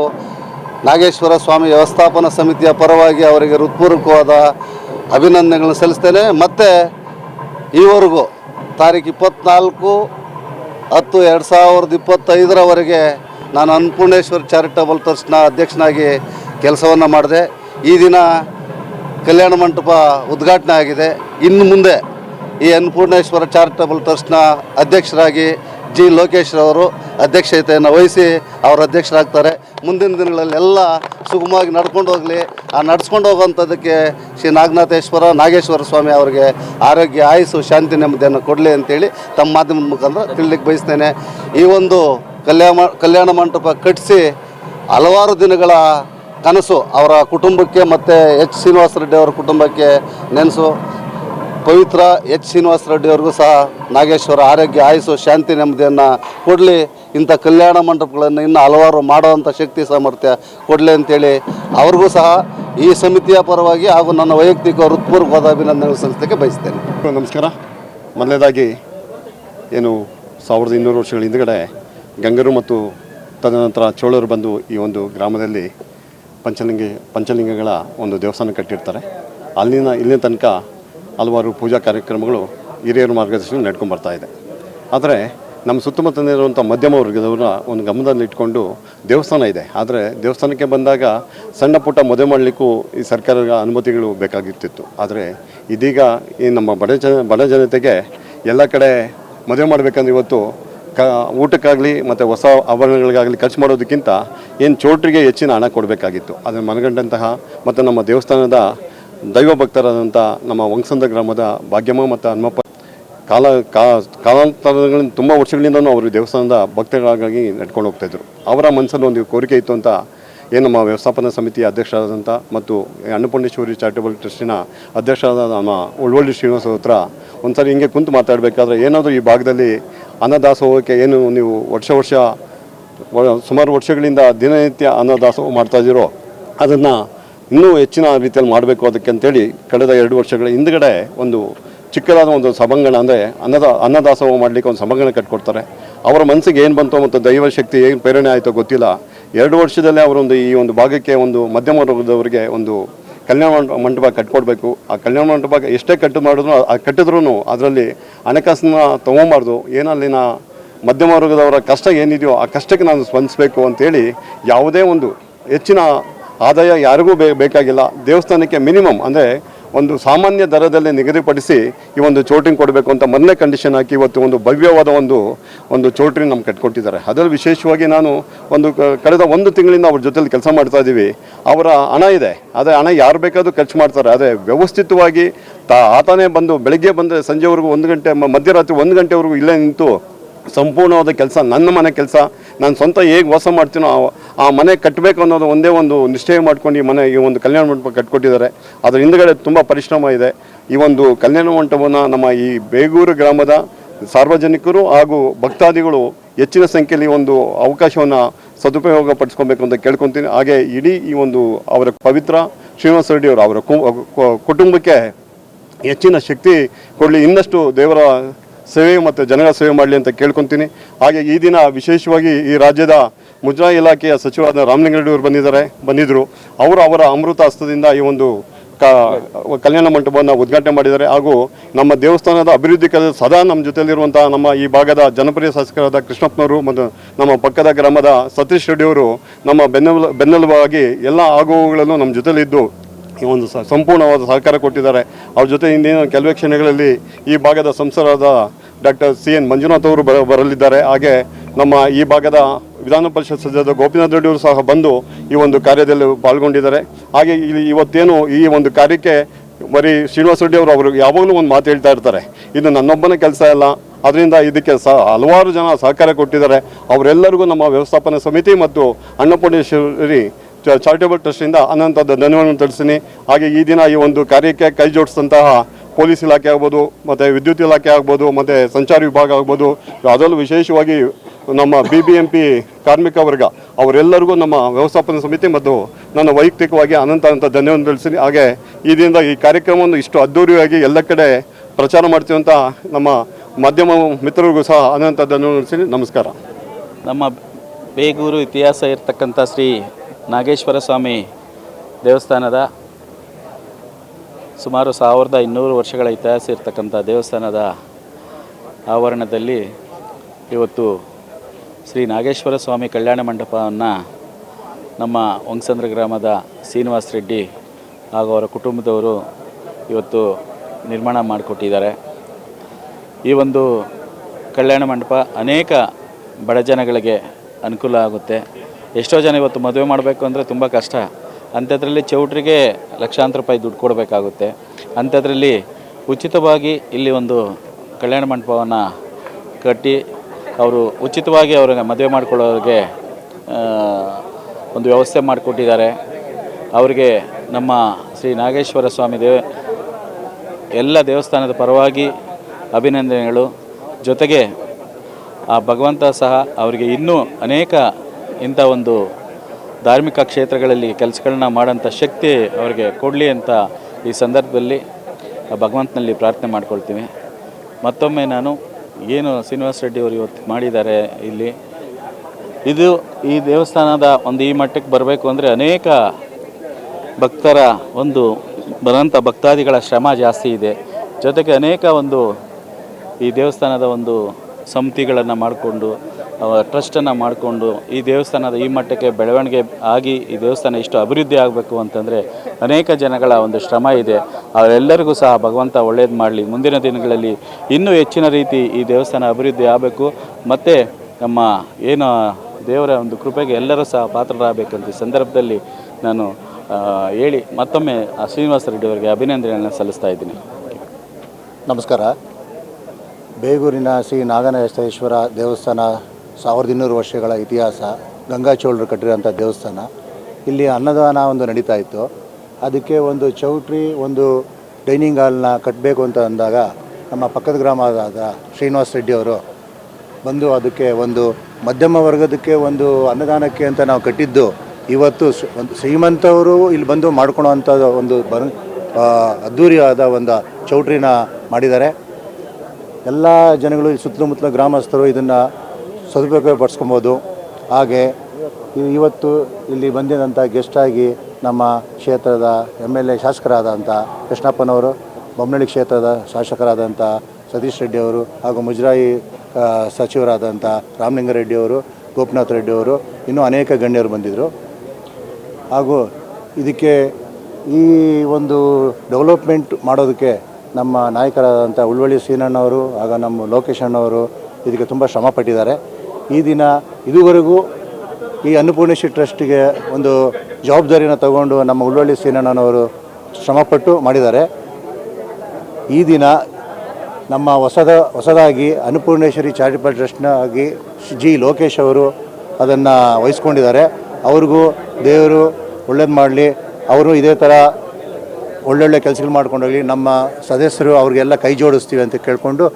ನಾಗೇಶ್ವರ ಸ್ವಾಮಿ ವ್ಯವಸ್ಥಾಪನಾ ಸಮಿತಿಯ ಪರವಾಗಿ ಅವರಿಗೆ ಹೃತ್ಪೂರ್ವಕವಾದ ಅಭಿನಂದನೆಗಳನ್ನು ಸಲ್ಲಿಸ್ತೇನೆ. ಮತ್ತು ಈವರೆಗೂ ತಾರೀಕು ಇಪ್ಪತ್ನಾಲ್ಕು ಹತ್ತು ಎರಡು ಸಾವಿರದ ಇಪ್ಪತ್ತೈದರವರೆಗೆ ನಾನು ಅನ್ನಪೂರ್ಣೇಶ್ವರ ಚಾರಿಟಬಲ್ ಟ್ರಸ್ಟ್ನ ಅಧ್ಯಕ್ಷನಾಗಿ ಕೆಲಸವನ್ನು ಮಾಡಿದೆ. ಈ ದಿನ ಕಲ್ಯಾಣ ಮಂಟಪ ಉದ್ಘಾಟನೆ ಆಗಿದೆ. ಇನ್ನು ಮುಂದೆ ಈ ಅನ್ನಪೂರ್ಣೇಶ್ವರ ಚಾರಿಟಬಲ್ ಟ್ರಸ್ಟ್ನ ಅಧ್ಯಕ್ಷರಾಗಿ ಜಿ ಲೋಕೇಶ್ ಅವರು ಅಧ್ಯಕ್ಷತೆಯನ್ನು ವಹಿಸಿ ಅವರು ಅಧ್ಯಕ್ಷರಾಗ್ತಾರೆ. ಮುಂದಿನ ದಿನಗಳಲ್ಲಿ ಎಲ್ಲ ಸುಗಮವಾಗಿ ನಡ್ಕೊಂಡು ಹೋಗಲಿ. ಆ ನಡ್ಸ್ಕೊಂಡು ಹೋಗುವಂಥದ್ದಕ್ಕೆ ಶ್ರೀ ನಾಗನಾಥೇಶ್ವರ, ನಾಗೇಶ್ವರ ಸ್ವಾಮಿ ಅವರಿಗೆ ಆರೋಗ್ಯ, ಆಯಸ್ಸು, ಶಾಂತಿ, ನೆಮ್ಮದಿಯನ್ನು ಕೊಡಲಿ ಅಂತೇಳಿ ತಮ್ಮ ಮಾಧ್ಯಮದ ಮುಖಾಂತರ ತಿಳಿಲಿಕ್ಕೆ ಬಯಸ್ತೇನೆ. ಈ ಒಂದು ಕಲ್ಯಾಣ ಕಲ್ಯಾಣ ಮಂಟಪ ಕಟ್ಟಿಸಿ ಹಲವಾರು ದಿನಗಳ ಕನಸು, ಅವರ ಕುಟುಂಬಕ್ಕೆ ಮತ್ತು ಎಚ್ ಶ್ರೀನಿವಾಸ ರೆಡ್ಡಿ ಅವರ ಕುಟುಂಬಕ್ಕೆ ನೆನೆಸು. ಪವಿತ್ರ ಎಚ್ ಶ್ರೀನಿವಾಸ ರೆಡ್ಡಿ ಅವ್ರಿಗೂ ಸಹ ನಾಗೇಶ್ವರ ಆರೋಗ್ಯ ಆಯಸ್ಸು ಶಾಂತಿ ನೆಮ್ಮದಿಯನ್ನು ಕೊಡಲಿ. ಇಂಥ ಕಲ್ಯಾಣ ಮಂಟಪಗಳನ್ನು ಇನ್ನು ಹಲವಾರು ಮಾಡುವಂಥ ಶಕ್ತಿ, ಸಾಮರ್ಥ್ಯ ಕೊಡಲಿ ಅಂತೇಳಿ ಅವ್ರಿಗೂ ಸಹ ಈ ಸಮಿತಿಯ ಪರವಾಗಿ ಹಾಗೂ ನನ್ನ ವೈಯಕ್ತಿಕ ಹೃತ್ಪೂರ್ವಕವಾದ ಅಭಿನಂದನೆಗಳು ಸಲ್ಲಿಸಲಿಕ್ಕೆ ಬಯಸ್ತೇನೆ. ನಮಸ್ಕಾರ. ಮೊದಲನೇದಾಗಿ ಏನು ಸಾವಿರದ ಇನ್ನೂರು ವರ್ಷಗಳ ಹಿಂದುಗಡೆ ಗಂಗರು ಮತ್ತು ತದನಂತರ ಚೋಳರು ಬಂದು ಈ ಒಂದು ಗ್ರಾಮದಲ್ಲಿ ಪಂಚಲಿಂಗ, ಪಂಚಲಿಂಗಗಳ ಒಂದು ದೇವಸ್ಥಾನ ಕಟ್ಟಿರ್ತಾರೆ. ಅಲ್ಲಿನ, ಇಲ್ಲಿನ ತನಕ ಹಲವಾರು ಪೂಜಾ ಕಾರ್ಯಕ್ರಮಗಳು ಹಿರಿಯರ ಮಾರ್ಗದರ್ಶನ ನಡ್ಕೊಂಡು ಇದೆ. ಆದರೆ ನಮ್ಮ ಸುತ್ತಮುತ್ತಲಿರುವಂಥ ಮಧ್ಯಮ ವರ್ಗದವರ ಒಂದು ಗಮನದಲ್ಲಿಟ್ಕೊಂಡು ದೇವಸ್ಥಾನ ಇದೆ. ಆದರೆ ದೇವಸ್ಥಾನಕ್ಕೆ ಬಂದಾಗ ಸಣ್ಣ ಪುಟ್ಟ ಮದುವೆ ಮಾಡಲಿಕ್ಕೂ ಈ ಸರ್ಕಾರದ ಅನುಮತಿಗಳು ಬೇಕಾಗಿರ್ತಿತ್ತು. ಆದರೆ ಇದೀಗ ಈ ನಮ್ಮ ಬಡ ಜನ, ಬಡ ಜನತೆಗೆ ಎಲ್ಲ ಕಡೆ ಮದುವೆ ಮಾಡಬೇಕಂದ್ರೆ ಇವತ್ತು ಕ, ಊಟಕ್ಕಾಗಲಿ ಮತ್ತು ಹೊಸ ಆಭರಣಗಳಿಗಾಗಲಿ ಖರ್ಚು ಮಾಡೋದಕ್ಕಿಂತ ಏನು ಚೋಟ್ರಿಗೆ ಹೆಚ್ಚಿನ ಹಣ ಕೊಡಬೇಕಾಗಿತ್ತು. ಅದನ್ನು ಮನಗಂಡಂತಹ ಮತ್ತು ನಮ್ಮ ದೇವಸ್ಥಾನದ ದೈವ ಭಕ್ತರಾದಂಥ ನಮ್ಮ ವಂಸಂದ ಗ್ರಾಮದ ಭಾಗ್ಯಮ್ಮ ಮತ್ತು ಹನುಮಪ್ಪ ಕಾಲ ಕಾಲಾಂತರಗಳಿಂದ ತುಂಬ ವರ್ಷಗಳಿಂದನೂ ಅವರು ದೇವಸ್ಥಾನದ ಭಕ್ತರಾಗಿ ನಡ್ಕೊಂಡು ಹೋಗ್ತಾಯಿದ್ರು ಅವರ ಮನಸ್ಸಲ್ಲಿ ಒಂದು ಕೋರಿಕೆ ಇತ್ತು ಅಂತ ಏನು ನಮ್ಮ ವ್ಯವಸ್ಥಾಪನಾ ಸಮಿತಿಯ ಅಧ್ಯಕ್ಷರಾದಂಥ ಮತ್ತು ಅನ್ನಪೂರ್ಣೇಶ್ವರಿ ಚಾರಿಟಬಲ್ ಟ್ರಸ್ಟಿನ ಅಧ್ಯಕ್ಷರಾದ ನಮ್ಮ ಉಳ್ವಳ್ಳಿ ಶ್ರೀನಿವಾಸ ಹತ್ರ ಸಾರಿ ಹಿಂಗೆ ಕುಂತು ಮಾತಾಡಬೇಕಾದ್ರೆ ಏನಾದರೂ ಈ ಭಾಗದಲ್ಲಿ ಅನ್ನದಾಸೋಹಕ್ಕೆ ಏನು ನೀವು ವರ್ಷ ವರ್ಷ ಸುಮಾರು ವರ್ಷಗಳಿಂದ ದಿನನಿತ್ಯ ಅನ್ನದಾಸೋಹ ಮಾಡ್ತಾ ಇದ್ದೀರೋ, ಅದನ್ನು ಇನ್ನೂ ಹೆಚ್ಚಿನ ರೀತಿಯಲ್ಲಿ ಮಾಡಬೇಕು ಅದಕ್ಕೆ ಅಂತೇಳಿ ಕಳೆದ ಎರಡು ವರ್ಷಗಳ ಹಿಂದ್ಗಡೆ ಒಂದು ಚಿಕ್ಕದಾದ ಒಂದು ಸಭಾಂಗಣ ಅಂದರೆ ಅನ್ನದ, ಅನ್ನದಾಸೋಹ ಮಾಡಲಿಕ್ಕೆ ಒಂದು ಸಭಾಂಗಣ ಕಟ್ಕೊಡ್ತಾರೆ. ಅವರ ಮನಸ್ಸಿಗೆ ಏನು ಬಂತು ಮತ್ತು ದೈವ ಶಕ್ತಿ ಏನು ಪ್ರೇರಣೆ ಆಯಿತೋ ಗೊತ್ತಿಲ್ಲ. ಎರಡು ವರ್ಷದಲ್ಲೇ ಅವರೊಂದು ಈ ಒಂದು ಭಾಗಕ್ಕೆ ಒಂದು ಮಧ್ಯಮ ವರ್ಗದವರಿಗೆ ಒಂದು ಕಲ್ಯಾಣ ಮಂಟ- ಮಂಟಪ ಕಟ್ಕೊಡ್ಬೇಕು. ಆ ಕಲ್ಯಾಣ ಮಂಟಪ ಎಷ್ಟೇ ಕಟ್ಟು ಮಾಡಿದ್ರು ಆ ಕಟ್ಟಿದ್ರೂ ಅದರಲ್ಲಿ ಹಣಕಾಸನ್ನ ತೊಗೊಬಾರ್ದು. ಏನಲ್ಲಿನ ಮಧ್ಯಮ ವರ್ಗದವರ ಕಷ್ಟ ಏನಿದೆಯೋ ಆ ಕಷ್ಟಕ್ಕೆ ನಾನು ಸ್ಪಂದಿಸಬೇಕು ಅಂತೇಳಿ ಯಾವುದೇ ಒಂದು ಹೆಚ್ಚಿನ ಆದಾಯ ಯಾರಿಗೂ ಬೇಕಾಗಿಲ್ಲ. ದೇವಸ್ಥಾನಕ್ಕೆ ಮಿನಿಮಮ್ ಅಂದರೆ ಒಂದು ಸಾಮಾನ್ಯ ದರದಲ್ಲಿ ನಿಗದಿಪಡಿಸಿ ಈ ಒಂದು ಚೋಟ್ರಿಂಗ್ ಕೊಡಬೇಕು ಅಂತ ಮೊದಲನೇ ಕಂಡೀಷನ್ ಹಾಕಿ ಇವತ್ತು ಒಂದು ಭವ್ಯವಾದ ಒಂದು ಒಂದು ಚೋಟ್ರಿಂಗ್ ನಮ್ಗೆ ಕಟ್ಕೊಟ್ಟಿದ್ದಾರೆ. ಅದರಲ್ಲಿ ವಿಶೇಷವಾಗಿ ನಾನು ಒಂದು ಕಳೆದ ಒಂದು ತಿಂಗಳಿಂದ ಅವ್ರ ಜೊತೆಲಿ ಕೆಲಸ ಮಾಡ್ತಾ ಇದ್ದೀವಿ. ಅವರ ಹಣ ಇದೆ. ಅದೇ ಹಣ ಯಾರು ಬೇಕಾದರೂ ಖರ್ಚು ಮಾಡ್ತಾರೆ. ಅದೇ ವ್ಯವಸ್ಥಿತವಾಗಿ ತಾ, ಆತನೇ ಬಂದು ಬೆಳಗ್ಗೆ ಬಂದರೆ ಸಂಜೆವರೆಗೂ ಒಂದು ಗಂಟೆ ಮಧ್ಯರಾತ್ರಿ ಒಂದು ಗಂಟೆವರೆಗೂ ಇಲ್ಲೇ ನಿಂತು ಸಂಪೂರ್ಣವಾದ ಕೆಲಸ, ನನ್ನ ಮನೆ ಕೆಲಸ, ನಾನು ಸ್ವಂತ ಹೇಗೆ ವಾಸ ಮಾಡ್ತೀನೋ ಆ- ಮನೆ ಕಟ್ಟಬೇಕು ಅನ್ನೋದು ಒಂದೇ ಒಂದು ನಿಶ್ಚಯ ಮಾಡ್ಕೊಂಡು ಈ ಮನೆ, ಈ ಒಂದು ಕಲ್ಯಾಣ ಮಂಟಪ ಕಟ್ಕೊಟ್ಟಿದ್ದಾರೆ. ಅದರ ಹಿಂದ್ಗಡೆ ತುಂಬ ಪರಿಶ್ರಮ ಇದೆ. ಈ ಒಂದು ಕಲ್ಯಾಣ ಮಂಟಪವನ್ನು ನಮ್ಮ ಈ ಬೇಗೂರು ಗ್ರಾಮದ ಸಾರ್ವಜನಿಕರು ಹಾಗೂ ಭಕ್ತಾದಿಗಳು ಹೆಚ್ಚಿನ ಸಂಖ್ಯೆಯಲ್ಲಿ ಒಂದು ಅವಕಾಶವನ್ನು ಸದುಪಯೋಗ ಪಡಿಸ್ಕೊಬೇಕು ಅಂತ ಕೇಳ್ಕೊತೀನಿ. ಹಾಗೆ ಇಡೀ ಈ ಒಂದು ಅವರ ಪವಿತ್ರ ಶ್ರೀನಿವಾಸ ರೆಡ್ಡಿ ಅವರು ಅವರ ಕುಟುಂಬಕ್ಕೆ ಹೆಚ್ಚಿನ ಶಕ್ತಿ ಕೊಡಲಿ. ಇನ್ನಷ್ಟು ದೇವರ ಸೇವೆ ಮತ್ತು ಜನರ ಸೇವೆ ಮಾಡಲಿ ಅಂತ ಕೇಳ್ಕೊತೀನಿ. ಹಾಗೆ ಈ ದಿನ ವಿಶೇಷವಾಗಿ ಈ ರಾಜ್ಯದ ಮುಜರಾಯಿ ಇಲಾಖೆಯ ಸಚಿವರಾದ ರಾಮಲಿಂಗಾರೆಡ್ಡಿ ಅವರು ಬಂದಿದ್ದಾರೆ ಬಂದಿದ್ದರು ಅವರು ಅವರ ಅಮೃತ ಹಸ್ತದಿಂದ ಈ ಒಂದು ಕಲ್ಯಾಣ ಮಂಟಪವನ್ನು ಉದ್ಘಾಟನೆ ಮಾಡಿದ್ದಾರೆ. ಹಾಗೂ ನಮ್ಮ ದೇವಸ್ಥಾನದ ಅಭಿವೃದ್ಧಿ ಕೆಲಸ ಸದಾ ನಮ್ಮ ಜೊತೆಯಲ್ಲಿರುವಂಥ ನಮ್ಮ ಈ ಭಾಗದ ಜನಪ್ರಿಯ ಶಾಸಕರಾದ ಕೃಷ್ಣಪ್ಪನವರು ಮತ್ತು ನಮ್ಮ ಪಕ್ಕದ ಗ್ರಾಮದ ಸತೀಶ್ ರೆಡ್ಡಿಯವರು ನಮ್ಮ ಬೆನ್ನೆಲು, ಬೆನ್ನೆಲುಬಾಗಿ ಎಲ್ಲ ಆಗುವುಗಳನ್ನು ನಮ್ಮ ಜೊತೆಲಿದ್ದು ಈ ಒಂದು ಸಂಪೂರ್ಣವಾದ ಸಹಕಾರ ಕೊಟ್ಟಿದ್ದಾರೆ. ಅವ್ರ ಜೊತೆ ಇಂದಿನ ಕೆಲವೇ ಕ್ಷಣಗಳಲ್ಲಿ ಈ ಭಾಗದ ಸಂಸದರಾದ ಡಾಕ್ಟರ್ ಸಿ ಎನ್ ಮಂಜುನಾಥ್ ಅವರು ಬರ ಬರಲಿದ್ದಾರೆ. ಹಾಗೆ ನಮ್ಮ ಈ ಭಾಗದ ವಿಧಾನ ಪರಿಷತ್ ಸದಸ್ಯ ಗೋಪಿನಾಥ್ ರೆಡ್ಡಿ ಅವರು ಸಹ ಬಂದು ಈ ಒಂದು ಕಾರ್ಯದಲ್ಲಿ ಪಾಲ್ಗೊಂಡಿದ್ದಾರೆ. ಹಾಗೆ ಇಲ್ಲಿ ಇವತ್ತೇನು ಈ ಒಂದು ಕಾರ್ಯಕ್ಕೆ ಬರೀ ಶ್ರೀನಿವಾಸ ರೆಡ್ಡಿ ಅವರು ಅವರು ಯಾವಾಗಲೂ ಒಂದು ಮಾತು ಹೇಳ್ತಾ ಇರ್ತಾರೆ. ಇದು ನನ್ನೊಬ್ಬನ ಕೆಲಸ ಅಲ್ಲ. ಅದರಿಂದ ಇದಕ್ಕೆ ಸಹ ಹಲವಾರು ಜನ ಸಹಕಾರ ಕೊಟ್ಟಿದ್ದಾರೆ. ಅವರೆಲ್ಲರಿಗೂ ನಮ್ಮ ವ್ಯವಸ್ಥಾಪನಾ ಸಮಿತಿ ಮತ್ತು ಅನ್ನಪೂರ್ಣೇಶ್ವರಿ ಚಾರಿಟೇಬಲ್ ಟ್ರಸ್ಟಿಂದ ಅನಂತ ಧನ್ಯವಾದವನ್ನು ತಿಳಿಸ್ತೀನಿ. ಹಾಗೆ ಈ ದಿನ ಈ ಒಂದು ಕಾರ್ಯಕ್ಕೆ ಕೈ ಜೋಡಿಸಿದಂತಹ ಪೊಲೀಸ್ ಇಲಾಖೆ ಆಗ್ಬೋದು, ಮತ್ತು ವಿದ್ಯುತ್ ಇಲಾಖೆ ಆಗ್ಬೋದು, ಮತ್ತು ಸಂಚಾರಿ ವಿಭಾಗ ಆಗ್ಬೋದು, ಅದರಲ್ಲೂ ವಿಶೇಷವಾಗಿ ನಮ್ಮ ಬಿ ಬಿ ಎಂ ಪಿ ಕಾರ್ಮಿಕ ವರ್ಗ, ಅವರೆಲ್ಲರಿಗೂ ನಮ್ಮ ವ್ಯವಸ್ಥಾಪನಾ ಸಮಿತಿ ಮತ್ತು ನನ್ನ ವೈಯಕ್ತಿಕವಾಗಿ ಅನಂತ ಅನಂತ ಧನ್ಯವಾದ ತಿಳಿಸ್ತೀನಿ. ಹಾಗೆ ಈ ದಿನದ ಈ ಕಾರ್ಯಕ್ರಮವನ್ನು ಇಷ್ಟು ಅದ್ದೂರಿಯಾಗಿ ಎಲ್ಲ ಕಡೆ ಪ್ರಚಾರ ಮಾಡ್ತೀವಂತ ನಮ್ಮ ಮಾಧ್ಯಮ ಮಿತ್ರರಿಗೂ ಸಹ ಅನಂತ ಧನ್ಯವಾದ ತಿಳಿಸ್ತೀನಿ. ನಮಸ್ಕಾರ. ನಮ್ಮ ಬೇಗೂರು ಇತಿಹಾಸ ಇರತಕ್ಕಂಥ ಶ್ರೀ ನಾಗೇಶ್ವರ ಸ್ವಾಮಿ ದೇವಸ್ಥಾನದ ಸುಮಾರು ಸಾವಿರದ ಇನ್ನೂರು ವರ್ಷಗಳ ಇತಿಹಾಸ ಇರತಕ್ಕಂಥ ದೇವಸ್ಥಾನದ ಆವರಣದಲ್ಲಿ ಇವತ್ತು ಶ್ರೀ ನಾಗೇಶ್ವರ ಸ್ವಾಮಿ ಕಲ್ಯಾಣ ಮಂಟಪವನ್ನು ನಮ್ಮ ವಂಗಸಂದ್ರ ಗ್ರಾಮದ ಶ್ರೀನಿವಾಸ ರೆಡ್ಡಿ ಹಾಗೂ ಅವರ ಕುಟುಂಬದವರು ಇವತ್ತು ನಿರ್ಮಾಣ ಮಾಡಿಕೊಟ್ಟಿದ್ದಾರೆ. ಈ ಒಂದು ಕಲ್ಯಾಣ ಮಂಟಪ ಅನೇಕ ಬಡ ಜನಗಳಿಗೆ ಅನುಕೂಲ ಆಗುತ್ತೆ. ಎಷ್ಟೋ ಜನ ಇವತ್ತು ಮದುವೆ ಮಾಡಬೇಕು ಅಂದರೆ ತುಂಬ ಕಷ್ಟ. ಅಂಥದ್ರಲ್ಲಿ ಚೌಟ್ರಿಗೆ ಲಕ್ಷಾಂತರ ರೂಪಾಯಿ ದುಡ್ಡು ಕೊಡಬೇಕಾಗುತ್ತೆ. ಅಂಥದ್ರಲ್ಲಿ ಉಚಿತವಾಗಿ ಇಲ್ಲಿ ಒಂದು ಕಲ್ಯಾಣ ಮಂಟಪವನ್ನು ಕಟ್ಟಿ ಅವರು ಉಚಿತವಾಗಿ ಅವ್ರಿಗೆ ಮದುವೆ ಮಾಡಿಕೊಳ್ಳೋರಿಗೆ ಒಂದು ವ್ಯವಸ್ಥೆ ಮಾಡಿಕೊಟ್ಟಿದ್ದಾರೆ. ಅವರಿಗೆ ನಮ್ಮ ಶ್ರೀ ನಾಗೇಶ್ವರ ಸ್ವಾಮಿ ದೇವ, ಎಲ್ಲ ದೇವಸ್ಥಾನದ ಪರವಾಗಿ ಅಭಿನಂದನೆಗಳು. ಜೊತೆಗೆ ಆ ಭಗವಂತ ಸಹ ಅವರಿಗೆ ಇನ್ನೂ ಅನೇಕ ಇಂಥ ಒಂದು ಧಾರ್ಮಿಕ ಕ್ಷೇತ್ರಗಳಲ್ಲಿ ಕೆಲಸಗಳನ್ನ ಮಾಡೋಂಥ ಶಕ್ತಿ ಅವರಿಗೆ ಕೊಡಲಿ ಅಂತ ಈ ಸಂದರ್ಭದಲ್ಲಿ ಭಗವಂತನಲ್ಲಿ ಪ್ರಾರ್ಥನೆ ಮಾಡ್ಕೊಳ್ತೀವಿ. ಮತ್ತೊಮ್ಮೆ ನಾನು ಏನು ಶ್ರೀನಿವಾಸ ರೆಡ್ಡಿ ಅವರು ಇವತ್ತು ಮಾಡಿದ್ದಾರೆ ಇಲ್ಲಿ, ಇದು ಈ ದೇವಸ್ಥಾನದ ಒಂದು ಈ ಮಟ್ಟಕ್ಕೆ ಬರಬೇಕು ಅಂದರೆ ಅನೇಕ ಭಕ್ತರ ಒಂದು ಬರೋಂಥ ಭಕ್ತಾದಿಗಳ ಶ್ರಮ ಜಾಸ್ತಿ ಇದೆ. ಜೊತೆಗೆ ಅನೇಕ ಒಂದು ಈ ದೇವಸ್ಥಾನದ ಒಂದು ಸಮಿತಿಗಳನ್ನು ಮಾಡಿಕೊಂಡು ಟ್ರಸ್ಟನ್ನು ಮಾಡಿಕೊಂಡು ಈ ದೇವಸ್ಥಾನದ ಈ ಮಟ್ಟಕ್ಕೆ ಬೆಳವಣಿಗೆ ಆಗಿ ಈ ದೇವಸ್ಥಾನ ಇಷ್ಟು ಅಭಿವೃದ್ಧಿ ಆಗಬೇಕು ಅಂತಂದರೆ ಅನೇಕ ಜನಗಳ ಒಂದು ಶ್ರಮ ಇದೆ. ಅವರೆಲ್ಲರಿಗೂ ಸಹ ಭಗವಂತ ಒಳ್ಳೇದು ಮಾಡಲಿ. ಮುಂದಿನ ದಿನಗಳಲ್ಲಿ ಇನ್ನೂ ಹೆಚ್ಚಿನ ರೀತಿ ಈ ದೇವಸ್ಥಾನ ಅಭಿವೃದ್ಧಿ ಆಗಬೇಕು. ಮತ್ತು ನಮ್ಮ ಏನು ದೇವರ ಒಂದು ಕೃಪೆಗೆ ಎಲ್ಲರೂ ಸಹ ಪಾತ್ರರಾಗಬೇಕಂತ ಈ ಸಂದರ್ಭದಲ್ಲಿ ನಾನು ಹೇಳಿ ಮತ್ತೊಮ್ಮೆ ಶ್ರೀನಿವಾಸ ರೆಡ್ಡಿ ಅವರಿಗೆ ಅಭಿನಂದನೆಯನ್ನು ಸಲ್ಲಿಸ್ತಾ ಇದ್ದೀನಿ. ನಮಸ್ಕಾರ. ಬೇಗೂರಿನ ಶ್ರೀ ನಾಗನಹೇಶ್ವರ ದೇವಸ್ಥಾನ ಸಾವಿರದ ಇನ್ನೂರು ವರ್ಷಗಳ ಇತಿಹಾಸ ಗಂಗಾಚೋಳರು ಕಟ್ಟಿರೋಂಥ ದೇವಸ್ಥಾನ. ಇಲ್ಲಿ ಅನ್ನದಾನ ಒಂದು ನಡೀತಾ ಇತ್ತು. ಅದಕ್ಕೆ ಒಂದು ಚೌಟ್ರಿ, ಒಂದು ಡೈನಿಂಗ್ ಹಾಲ್ನ ಕಟ್ಟಬೇಕು ಅಂತ ಅಂದಾಗ ನಮ್ಮ ಪಕ್ಕದ ಗ್ರಾಮದಾದ ಶ್ರೀನಿವಾಸ ರೆಡ್ಡಿ ಅವರು ಬಂದು ಅದಕ್ಕೆ ಒಂದು ಮಧ್ಯಮ ವರ್ಗದಕ್ಕೆ ಒಂದು ಅನ್ನದಾನಕ್ಕೆ ಅಂತ ನಾವು ಕಟ್ಟಿದ್ದು, ಇವತ್ತು ಒಂದು ಶ್ರೀಮಂತವರು ಇಲ್ಲಿ ಬಂದು ಮಾಡ್ಕೊಳೋವಂಥ ಒಂದು ಬರ್ ಅದ್ಧೂರಿಯಾದ ಒಂದು ಚೌಟ್ರಿನ ಮಾಡಿದ್ದಾರೆ. ಎಲ್ಲ ಜನಗಳು ಸುತ್ತಮುತ್ತಲ ಗ್ರಾಮಸ್ಥರು ಇದನ್ನು ಸದುಪಯೋಗ ಪಡಿಸ್ಕೊಬೋದು. ಹಾಗೆ ಇವತ್ತು ಇಲ್ಲಿ ಬಂದಿದಂಥ ಗೆಸ್ಟಾಗಿ ನಮ್ಮ ಕ್ಷೇತ್ರದ ಎಂ ಎಲ್ ಎ ಶಾಸಕರಾದಂಥ ಕೃಷ್ಣಪ್ಪನವರು ಬೊಮ್ಮನಳ್ಳಿ ಕ್ಷೇತ್ರದ ಶಾಸಕರಾದಂಥ ಸತೀಶ್ ರೆಡ್ಡಿ ಅವರು ಹಾಗೂ ಮುಜರಾಯಿ ಸಚಿವರಾದಂಥ ರಾಮಲಿಂಗಾರೆಡ್ಡಿ ಅವರು, ಗೋಪಿನಾಥ್ ರೆಡ್ಡಿ ಅವರು, ಇನ್ನೂ ಅನೇಕ ಗಣ್ಯರು ಬಂದಿದ್ದರು ಹಾಗೂ ಇದಕ್ಕೆ ಈ ಒಂದು ಡೆವಲಪ್ಮೆಂಟ್ ಮಾಡೋದಕ್ಕೆ ನಮ್ಮ ನಾಯಕರಾದಂಥ ಉಳ್ವಳ್ಳಿ ಸೀನಣ್ಣವರು ಹಾಗೂ ನಮ್ಮ ಲೋಕೇಶ್ ಅಣ್ಣವರು ಇದಕ್ಕೆ ತುಂಬ ಶ್ರಮ ಪಟ್ಟಿದ್ದಾರೆ. ಈ ದಿನ ಇದುವರೆಗೂ ಈ ಅನ್ನಪೂರ್ಣೇಶ್ವರಿ ಟ್ರಸ್ಟ್ಗೆ ಒಂದು ಜವಾಬ್ದಾರಿಯನ್ನು ತಗೊಂಡು ನಮ್ಮ ಉಳ್ವಳ್ಳಿ ಸೀನಣ್ಣನವರು ಶ್ರಮಪಟ್ಟು ಮಾಡಿದ್ದಾರೆ. ಈ ದಿನ ನಮ್ಮ ಹೊಸದ, ಹೊಸದಾಗಿ ಅನ್ನಪೂರ್ಣೇಶ್ವರಿ ಚಾರಿಟಬಲ್ ಟ್ರಸ್ಟ್ನ ಆಗಿ ಜಿ ಲೋಕೇಶ್ ಅವರು ಅದನ್ನು ವಹಿಸ್ಕೊಂಡಿದ್ದಾರೆ. ಅವ್ರಿಗೂ ದೇವರು ಒಳ್ಳೇದು ಮಾಡಲಿ, ಅವರು ಇದೇ ಥರ ಒಳ್ಳೊಳ್ಳೆ ಕೆಲಸಗಳು ಮಾಡ್ಕೊಂಡೋಗಲಿ ನಮ್ಮ ಸದಸ್ಯರು ಅವ್ರಿಗೆಲ್ಲ ಕೈ ಜೋಡಿಸ್ತೀವಿ ಅಂತ ಕೇಳಿಕೊಂಡು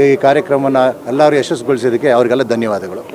ಈ ಕಾರ್ಯಕ್ರಮನ ಎಲ್ಲರೂ ಯಶಸ್ವಿಗೊಳಿಸಿದ್ದಕ್ಕೆ ಅವರಿಗೆಲ್ಲ ಧನ್ಯವಾದಗಳು.